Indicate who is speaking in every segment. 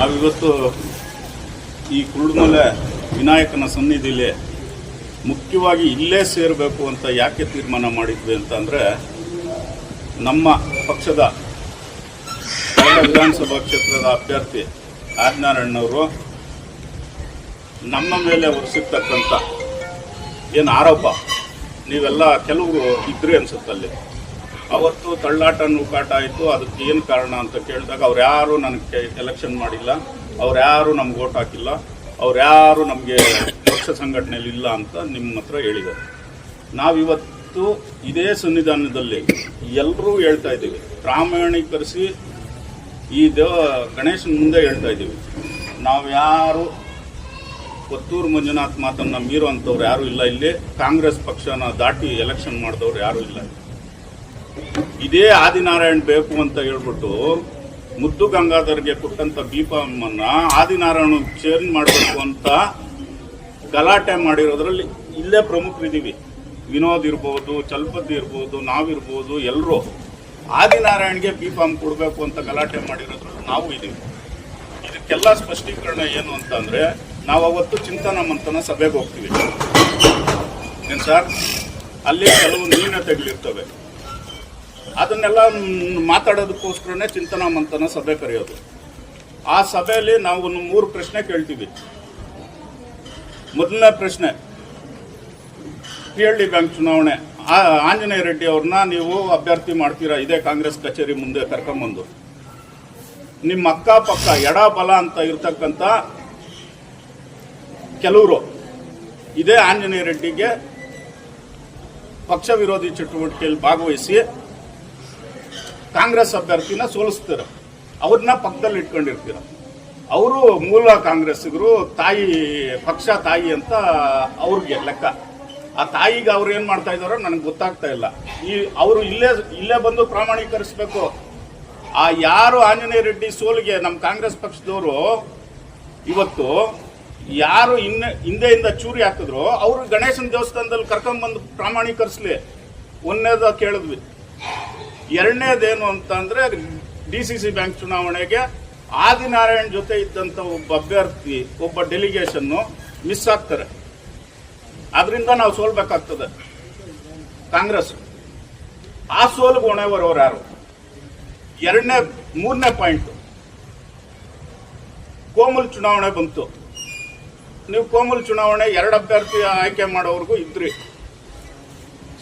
Speaker 1: ನಾವಿವತ್ತು ಈ ಕುರುಡುಮಲೆ ವಿನಾಯಕನ ಸನ್ನಿಧಿಲಿ ಮುಖ್ಯವಾಗಿ ಇಲ್ಲೇ ಸೇರಬೇಕು ಅಂತ ಯಾಕೆ ತೀರ್ಮಾನ ಮಾಡಿದ್ವಿ ಅಂತಂದರೆ ನಮ್ಮ ಪಕ್ಷದ ವಿಧಾನಸಭಾ ಕ್ಷೇತ್ರದ ಅಭ್ಯರ್ಥಿ ಆಜ್ನಾರಾಯಣ್ಣವರು ನಮ್ಮ ಮೇಲೆ ಹೊರಿಸಿರ್ತಕ್ಕಂಥ ಏನು ಆರೋಪ ನೀವೆಲ್ಲ ಕೆಲವರು ಇದ್ರಿ ಅನ್ಸುತ್ತಲ್ಲಿ. ಅವತ್ತು ತಳ್ಳಾಟ ನೂಕಾಟ ಆಯಿತು, ಅದಕ್ಕೆ ಏನು ಕಾರಣ ಅಂತ ಕೇಳಿದಾಗ ಅವ್ರು ಯಾರು ನನಗೆ ಎಲೆಕ್ಷನ್ ಮಾಡಿಲ್ಲ, ಅವ್ರು ಯಾರು ನಮ್ಗೆ ಓಟ್ ಹಾಕಿಲ್ಲ, ಅವ್ರು ಯಾರು ನಮಗೆ ಪಕ್ಷ ಸಂಘಟನೆಯಲ್ಲಿ ಇಲ್ಲ ಅಂತ ನಿಮ್ಮ ಹತ್ರ ಹೇಳಿದ್ದಾರೆ. ನಾವಿವತ್ತು ಇದೇ ಸನ್ನಿಧಾನದಲ್ಲಿ ಎಲ್ಲರೂ ಹೇಳ್ತಾ ಇದ್ದೀವಿ. ಪ್ರಾಮಾಣೀಕರಿಸಿ ಈ ದೇವ ಗಣೇಶನ ಮುಂದೆ ಹೇಳ್ತಾ ಇದ್ದೀವಿ. ನಾವು ಯಾರು ಕೊತ್ತೂರು ಮಂಜುನಾಥ್ ಮಾತನ್ನು ಮೀರುವಂಥವ್ರು ಯಾರೂ ಇಲ್ಲ ಇಲ್ಲಿ. ಕಾಂಗ್ರೆಸ್ ಪಕ್ಷನ ದಾಟಿ ಎಲೆಕ್ಷನ್ ಮಾಡಿದವ್ರು ಯಾರೂ ಇಲ್ಲ. ಇದೇ ಆದಿನಾರಾಯಣ್ ಬೇಕು ಅಂತ ಹೇಳ್ಬಿಟ್ಟು ಮುದ್ದು ಗಂಗಾಧರ್ಗೆ ಕೊಟ್ಟಂತ ಬೀಪಮ್ಮನ್ನ ಆದಿನಾರಾಯಣ ಚೇಂಜ್ ಮಾಡಬೇಕು ಅಂತ ಗಲಾಟೆ ಮಾಡಿರೋದ್ರಲ್ಲಿ ಇಲ್ಲೇ ಪ್ರಮುಖರಿದ್ದೀವಿ ವಿನೋದ್ ಇರ್ಬೋದು, ಚಲಪತಿ ಇರ್ಬೋದು ನಾವಿರ್ಬೋದು ಎಲ್ಲರೂ ಆದಿನಾರಾಯಣ್ಗೆ ಬಿ ಫಾರ್ಮ್ ಕೊಡಬೇಕು ಅಂತ ಗಲಾಟೆ ಮಾಡಿರೋದ್ರಲ್ಲಿ ನಾವು ಇದ್ದೀವಿ ಇದಕ್ಕೆಲ್ಲ ಸ್ಪಷ್ಟೀಕರಣ ಏನು ಅಂತಂದರೆ ನಾವು ಅವತ್ತು ಚಿಂತನ ಮಂಥನ ಸಭೆಗೆ ಹೋಗ್ತೀವಿ. ಏನು ಸರ್? ಅಲ್ಲಿ ಕೆಲವು ನ್ಯೂನತೆಗಳಿರ್ತವೆ ಅದನ್ನೆಲ್ಲ ಮಾತಾಡೋದಕ್ಕೋಸ್ಕರನೇ ಚಿಂತನಾ ಮಂಥನ ಸಭೆ ಕರೆಯೋದು. ಆ ಸಭೆಯಲ್ಲಿ ನಾವು ಒಂದು ಮೂರು ಪ್ರಶ್ನೆ ಕೇಳ್ತೀವಿ. ಮೊದಲನೇ ಪ್ರಶ್ನೆ, ಪಿ ಎಲ್ ಡಿ ಬ್ಯಾಂಕ್ ಚುನಾವಣೆ ಆಂಜನೇಯ ರೆಡ್ಡಿ ಅವ್ರನ್ನ ನೀವು ಅಭ್ಯರ್ಥಿ ಮಾಡ್ತೀರಾ? ಇದೇ ಕಾಂಗ್ರೆಸ್ ಕಚೇರಿ ಮುಂದೆ ಕರ್ಕೊಂಬಂದು ನಿಮ್ಮ ಅಕ್ಕಪಕ್ಕ ಎಡ ಬಲ ಅಂತ ಇರ್ತಕ್ಕಂಥ ಕೆಲವರು, ಇದೇ ಆಂಜನೇಯ ರೆಡ್ಡಿಗೆ ಪಕ್ಷ ವಿರೋಧಿ ಚಟುವಟಿಕೆಯಲ್ಲಿ ಭಾಗವಹಿಸಿ ಕಾಂಗ್ರೆಸ್ ಅಭ್ಯರ್ಥಿನ ಸೋಲಿಸ್ತೀರ. ಅವ್ರನ್ನ ಪಕ್ಕದಲ್ಲಿ ಇಟ್ಕೊಂಡಿರ್ತೀರ. ಅವರು ಮೂಲ ಕಾಂಗ್ರೆಸ್ಸಿಗರು, ತಾಯಿ, ಪಕ್ಷ ತಾಯಿ ಅಂತ ಅವ್ರಿಗೆ ಲೆಕ್ಕ. ಆ ತಾಯಿಗೆ ಅವ್ರು ಏನ್ ಮಾಡ್ತಾ ಇದಾರೋ ನನಗೆ ಗೊತ್ತಾಗ್ತಾ ಇಲ್ಲ. ಈ ಅವರು ಇಲ್ಲೇ ಇಲ್ಲೇ ಬಂದು ಪ್ರಾಮಾಣೀಕರಿಸಬೇಕು. ಆ ಯಾರು ಆಂಜನೇಯ ರೆಡ್ಡಿ ಸೋಲಿಗೆ ನಮ್ಮ ಕಾಂಗ್ರೆಸ್ ಪಕ್ಷದವರು ಇವತ್ತು ಯಾರು ಹಿಂದೆ ಹಿಂದೆಯಿಂದ ಚೂರಿ ಹಾಕಿದ್ರು, ಅವರು ಗಣೇಶನ ದೇವಸ್ಥಾನದಲ್ಲಿ ಕರ್ಕೊಂಡ್ಬಂದು ಪ್ರಾಮಾಣೀಕರಿಸ್ಲಿ. ಒಂದನೇದ ಕೇಳಿದ್ವಿ. ಎರಡನೇದೇನು ಅಂತಂದ್ರೆ ಡಿ ಸಿ ಸಿ ಬ್ಯಾಂಕ್ ಚುನಾವಣೆಗೆ ಆದಿನಾರಾಯಣ್ ಜೊತೆ ಇದ್ದಂತ ಒಬ್ಬ ಅಭ್ಯರ್ಥಿ, ಒಬ್ಬ ಡೆಲಿಗೇಷನ್ನು ಮಿಸ್ ಆಗ್ತಾರೆ. ಅದರಿಂದ ನಾವು ಸೋಲ್ಬೇಕಾಗ್ತದೆ. ಕಾಂಗ್ರೆಸ್. ಆ ಸೋಲು ಹೊಣೆ ಯಾರು? ಎರಡನೇ, ಮೂರನೇ ಪಾಯಿಂಟ್. ಕೋಮಲ್ ಚುನಾವಣೆ ಬಂತು. ನೀವು ಕೋಮಲ್ ಚುನಾವಣೆ ಎರಡು ಅಭ್ಯರ್ಥಿ ಆಯ್ಕೆ ಮಾಡೋವರೆಗೂ ಇದ್ರಿ.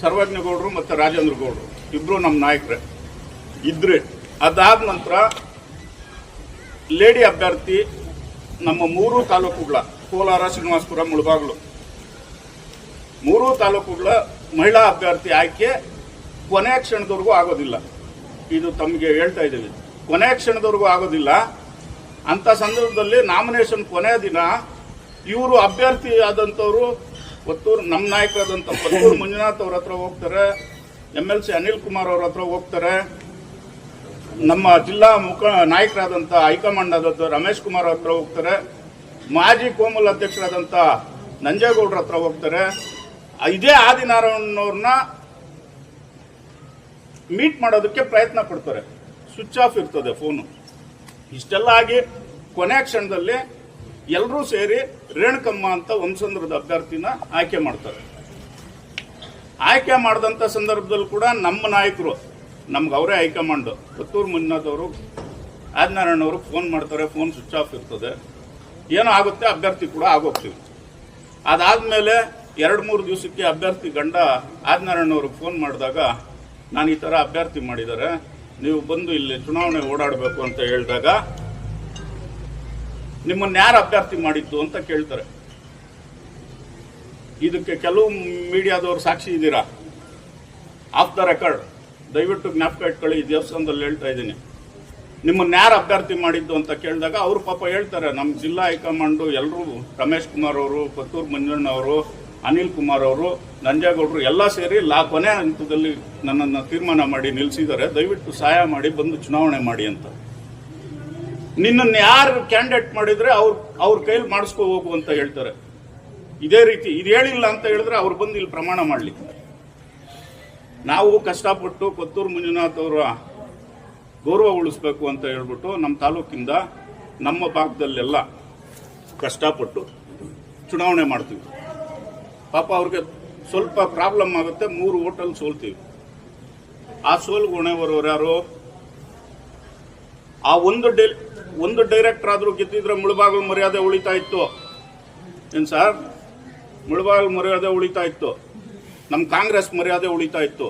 Speaker 1: ಸರ್ವಜ್ಞ ಗೌಡರು ಮತ್ತು ರಾಜೇಂದ್ರ ಗೌಡ್ರು ಇಬ್ರು ನಮ್ಮ ನಾಯಕರೇ. ಇದ್ರೆ. ಅದಾದ ನಂತರ ಲೇಡಿ ಅಭ್ಯರ್ಥಿ ನಮ್ಮ ಮೂರು ತಾಲೂಕುಗಳ, ಕೋಲಾರ, ಶ್ರೀನಿವಾಸಪುರ, ಮುಳಬಾಗ್ಲು. ಮೂರು ತಾಲೂಕುಗಳ ಮಹಿಳಾ ಅಭ್ಯರ್ಥಿ ಆಯ್ಕೆ ಕೊನೆ ಕ್ಷಣದವರೆಗೂ ಆಗೋದಿಲ್ಲ. ಇದು ತಮಗೆ ಹೇಳ್ತಾ ಇದ್ದೀವಿ. ಕೊನೆ ಕ್ಷಣದವರೆಗೂ ಆಗೋದಿಲ್ಲ. ಅಂತ ಸಂದರ್ಭದಲ್ಲಿ ನಾಮಿನೇಷನ್ ಕೊನೆಯ ದಿನ ಇವರು ಅಭ್ಯರ್ಥಿ ಆದಂಥವ್ರು ಪತ್ತೂರು ನಮ್ಮ ನಾಯಕರಾದಂಥ ಪತ್ತೂರು ಮಂಜುನಾಥ್ ಅವ್ರ ಹತ್ರ ಹೋಗ್ತಾರೆ. M L C Anil Kumar ಅವ್ರ ಹತ್ರ ಹೋಗ್ತಾರೆ. ನಮ್ಮ ಜಿಲ್ಲಾ ಮುಖ ನಾಯಕರಾದಂಥ ಹೈಕಮಾಂಡ್ ಆದಂಥ ರಮೇಶ್ ಕುಮಾರ್ ಹತ್ರ ಹೋಗ್ತಾರೆ. ಮಾಜಿ ಕೋಮಲ್ ಅಧ್ಯಕ್ಷರಾದಂಥ ನಂಜೇಗೌಡ್ರ ಹತ್ರ ಹೋಗ್ತಾರೆ. ಇದೇ ಆದಿನಾರಾಯಣವ್ರನ್ನ ಮೀಟ್ ಮಾಡೋದಕ್ಕೆ ಪ್ರಯತ್ನ ಪಡ್ತಾರೆ. ಸ್ವಿಚ್ ಆಫ್ ಇರ್ತದೆ ಫೋನು ಇಷ್ಟೆಲ್ಲ ಆಗಿ ಕೊನೆ ಕ್ಷಣದಲ್ಲಿ ಎಲ್ಲರೂ ಸೇರಿ ರೇಣುಕಮ್ಮ ಅಂತ ವಂಶಂದ್ರದ ಅಭ್ಯರ್ಥಿನ ಆಯ್ಕೆ ಮಾಡ್ತಾರೆ. ಆಯ್ಕೆ ಮಾಡಿದಂಥ ಸಂದರ್ಭದಲ್ಲಿ ಕೂಡ ನಮ್ಮ ನಾಯಕರು, ನಮ್ಗೆ ಅವರೇ ಹೈಕಮಾಂಡು, ಪುತ್ತೂರು ಮುನ್ನದವರು ಅವರು ಫೋನ್ ಮಾಡ್ತಾರೆ, ಫೋನ್ ಸ್ವಿಚ್ ಆಫ್ ಇರ್ತದೆ. ಏನೋ ಆಗುತ್ತೆ, ಅಭ್ಯರ್ಥಿ ಕೂಡ ಆಗೋಗ್ತೀವಿ. ಅದಾದಮೇಲೆ ಎರಡು ಮೂರು ದಿವಸಕ್ಕೆ ಅಭ್ಯರ್ಥಿ ಗಂಡ ಅವ್ರಿಗೆ ಫೋನ್ ಮಾಡಿದಾಗ, ನಾನು ಈ ಥರ ಅಭ್ಯರ್ಥಿ ಮಾಡಿದ್ದಾರೆ, ನೀವು ಬಂದು ಇಲ್ಲಿ ಚುನಾವಣೆ ಓಡಾಡಬೇಕು ಅಂತ ಹೇಳಿದಾಗ, ನಿಮ್ಮನ್ನು ಯಾರು ಅಭ್ಯರ್ಥಿ ಮಾಡಿದ್ದು? ಅಂತ ಕೇಳ್ತಾರೆ. ಇದಕ್ಕೆ ಕೆಲವು ಮೀಡಿಯಾದವರು ಸಾಕ್ಷಿ ಇದ್ದೀರಾ? ಆಫ್ ದ ರೆಕಾರ್ಡ್ ದಯವಿಟ್ಟು ಜ್ಞಾಪಕ ಇಟ್ಕೊಳ್ಳಿ ದೇವಸ್ಥಾನದಲ್ಲಿ ಹೇಳ್ತಾ ಇದ್ದೀನಿ. ನಿಮ್ಮನ್ನು ಯಾರು ಅಭ್ಯರ್ಥಿ ಮಾಡಿದ್ದು ಅಂತ ಕೇಳಿದಾಗ ಅವರು ಪಾಪ ಹೇಳ್ತಾರೆ, ನಮ್ಮ ಜಿಲ್ಲಾ ಹೈಕಮಾಂಡು ಎಲ್ಲರೂ ರಮೇಶ್ ಕುಮಾರ್ ಅವರು, ಪತ್ತೂರು ಮಂಜಣ್ಣ ಅವರು, ಅನಿಲ್ ಕುಮಾರ್ ಅವರು, ನಂಜೇಗೌಡರು ಎಲ್ಲ ಸೇರಿ ಲಾ ಕೊನೆ ಹಂತದಲ್ಲಿ ನನ್ನನ್ನು ತೀರ್ಮಾನ ಮಾಡಿ ನಿಲ್ಲಿಸಿದ್ದಾರೆ ದಯವಿಟ್ಟು ಸಹಾಯ ಮಾಡಿ, ಬಂದು ಚುನಾವಣೆ ಮಾಡಿ ಅಂತ. ನಿನ್ನನ್ನು ಯಾರು ಕ್ಯಾಂಡಿಡೇಟ್ ಮಾಡಿದರೆ ಅವ್ರ ಅವ್ರ ಕೈಲಿ ಮಾಡಿಸ್ಕೊ ಹೋಗು ಅಂತ ಹೇಳ್ತಾರೆ. ಇದೇ ರೀತಿ ಇದು ಹೇಳಿಲ್ಲ ಅಂತ ಹೇಳಿದ್ರೆ ಅವ್ರು ಬಂದು ಇಲ್ಲಿ ಪ್ರಮಾಣ ಮಾಡಲಿಕ್ಕೆ. ನಾವು ಕಷ್ಟಪಟ್ಟು ಕೊತ್ತೂರು ಮಂಜುನಾಥ್ ಅವರ ಗೌರವ ಉಳಿಸ್ಬೇಕು ಅಂತ ಹೇಳ್ಬಿಟ್ಟು ನಮ್ಮ ತಾಲೂಕಿಂದ ನಮ್ಮ ಭಾಗದಲ್ಲೆಲ್ಲ ಕಷ್ಟಪಟ್ಟು ಚುನಾವಣೆ ಮಾಡ್ತೀವಿ. ಪಾಪ ಅವ್ರಿಗೆ ಸ್ವಲ್ಪ ಪ್ರಾಬ್ಲಮ್ ಆಗುತ್ತೆ, ಮೂರು ಓಟಲ್ಲಿ ಸೋಲ್ತೀವಿ. ಆ ಸೋಲ್ಗೆ ಹೊಣೆ ಯಾರು? ಆ ಒಂದು ಡೈ ಒಂದು ಡೈರೆಕ್ಟರ್ ಆದರೂ ಗೆದ್ದಿದ್ರೆ ಮುಳುಬಾಗಲು ಮರ್ಯಾದೆ ಉಳಿತಾ ಇತ್ತು. ಏನು ಸರ್? ಮುಳುಬಾಗಿಲು ಮರ್ಯಾದೆ ಉಳಿತಾ ಇತ್ತು. ನಮ್ಮ ಕಾಂಗ್ರೆಸ್ ಮರ್ಯಾದೆ ಉಳಿತಾ ಇತ್ತು.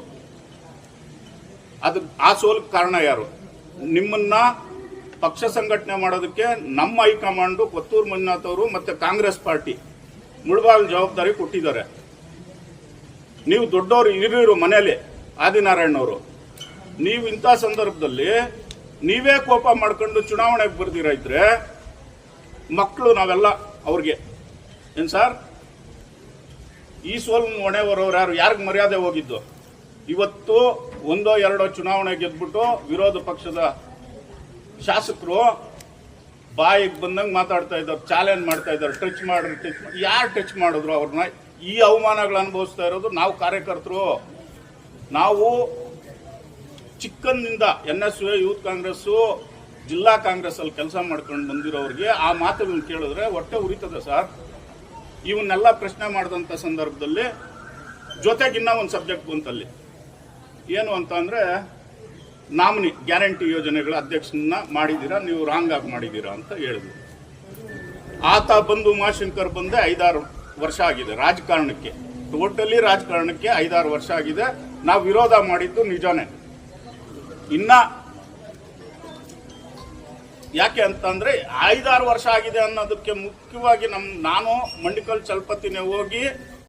Speaker 1: ಅದು ಆ ಸೋಲ್ ಕಾರಣ ಯಾರು? ನಿಮ್ಮನ್ನ ಪಕ್ಷ ಸಂಘಟನೆ ಮಾಡೋದಕ್ಕೆ ನಮ್ಮ ಹೈಕಮಾಂಡು ಕೊತ್ತೂರು ಮಂಜುನಾಥ್ ಅವರು ಮತ್ತೆ ಕಾಂಗ್ರೆಸ್ ಪಾರ್ಟಿ ಮುಳುಬಾಗಿಲು ಜವಾಬ್ದಾರಿ ಕೊಟ್ಟಿದ್ದಾರೆ. ನೀವು ದೊಡ್ಡವರು ಹಿರಿಯರು ಮನೆಯಲ್ಲಿ ಆದಿನಾರಾಯಣವರು ನೀವು ಇಂಥ ಸಂದರ್ಭದಲ್ಲಿ ನೀವೇ ಕೋಪ ಮಾಡ್ಕೊಂಡು ಚುನಾವಣೆಗೆ ಬರ್ದಿರ ಇದ್ರೆ ಮಕ್ಕಳು ನಾವೆಲ್ಲ ಅವ್ರಿಗೆ. ಏನು ಸರ್? ಈ ಸೋಲ್ನ ಹೊಣೆ ಯಾರು? ಯಾರಿಗೆ ಮರ್ಯಾದೆ ಹೋಗಿದ್ದು? ಇವತ್ತು ಒಂದೋ ಎರಡೋ ಚುನಾವಣೆ ಗೆದ್ಬಿಟ್ಟು ವಿರೋಧ ಪಕ್ಷದ ಶಾಸಕರು ಬಾಯಿಗೆ ಬಂದಂಗೆ ಮಾತಾಡ್ತಾ ಇದ್ದಾರೆ, ಚಾಲೆಂಜ್ ಮಾಡ್ತಾ ಇದ್ದಾರೆ, ಟಚ್ ಮಾಡ್ರಿ, ಟಚ್ ಯಾರು ಟಚ್ ಮಾಡಿದ್ರು ಅವ್ರನ್ನ? ಈ ಅವಮಾನಗಳು ಅನುಭವಿಸ್ತಾ ಇರೋದು ನಾವು ಕಾರ್ಯಕರ್ತರು. ನಾವು ಚಿಕ್ಕಂದಿಂದ N S U, youth Congress, ಜಿಲ್ಲಾ ಕಾಂಗ್ರೆಸ್ ಅಲ್ಲಿ ಕೆಲಸ ಮಾಡ್ಕೊಂಡು ಬಂದಿರೋರಿಗೆ ಆ ಮಾತುಗಳನ್ನ ಕೇಳಿದ್ರೆ ಹೊಟ್ಟೆ ಉರಿತದೆ ಸರ್. ಇವನ್ನೆಲ್ಲ ಪ್ರಶ್ನೆ ಮಾಡಿದಂಥ ಸಂದರ್ಭದಲ್ಲಿ ಜೊತೆಗಿನ್ನ ಒಂದು ಸಬ್ಜೆಕ್ಟ್ ಬಂತಲ್ಲಿ. ಏನು ಅಂತ ಅಂದ್ರೆ, ನಾಮಿನಿ, ಗ್ಯಾರಂಟಿ ಯೋಜನೆಗಳ ಅಧ್ಯಕ್ಷನ ಮಾಡಿದ್ದೀರಾ ನೀವು ರಾಂಗ್ ಆಗಿ ಮಾಡಿದ್ದೀರಾ ಅಂತ ಹೇಳಿದ್ರು. ಆತ ಬಂದು ಉಮಾಶಂಕರ್ ಬಂದೆ ಐದಾರು ವರ್ಷ ಆಗಿದೆ ರಾಜಕಾರಣಕ್ಕೆ. ಟೋಟಲಿ ರಾಜಕಾರಣಕ್ಕೆ ಐದಾರು ವರ್ಷ ಆಗಿದೆ. ನಾವು ವಿರೋಧ ಮಾಡಿದ್ದು ನಿಜಾನೇ. ಇನ್ನ ಯಾಕೆ ಅಂತಂದ್ರೆ ಐದಾರು ವರ್ಷ ಆಗಿದೆ ಅನ್ನೋದಕ್ಕೆ ಮುಖ್ಯವಾಗಿ ನಮ್ ನಾನು ಮಂಡಿಕಲ್ ಚಲಪತಿನೇ ಹೋಗಿ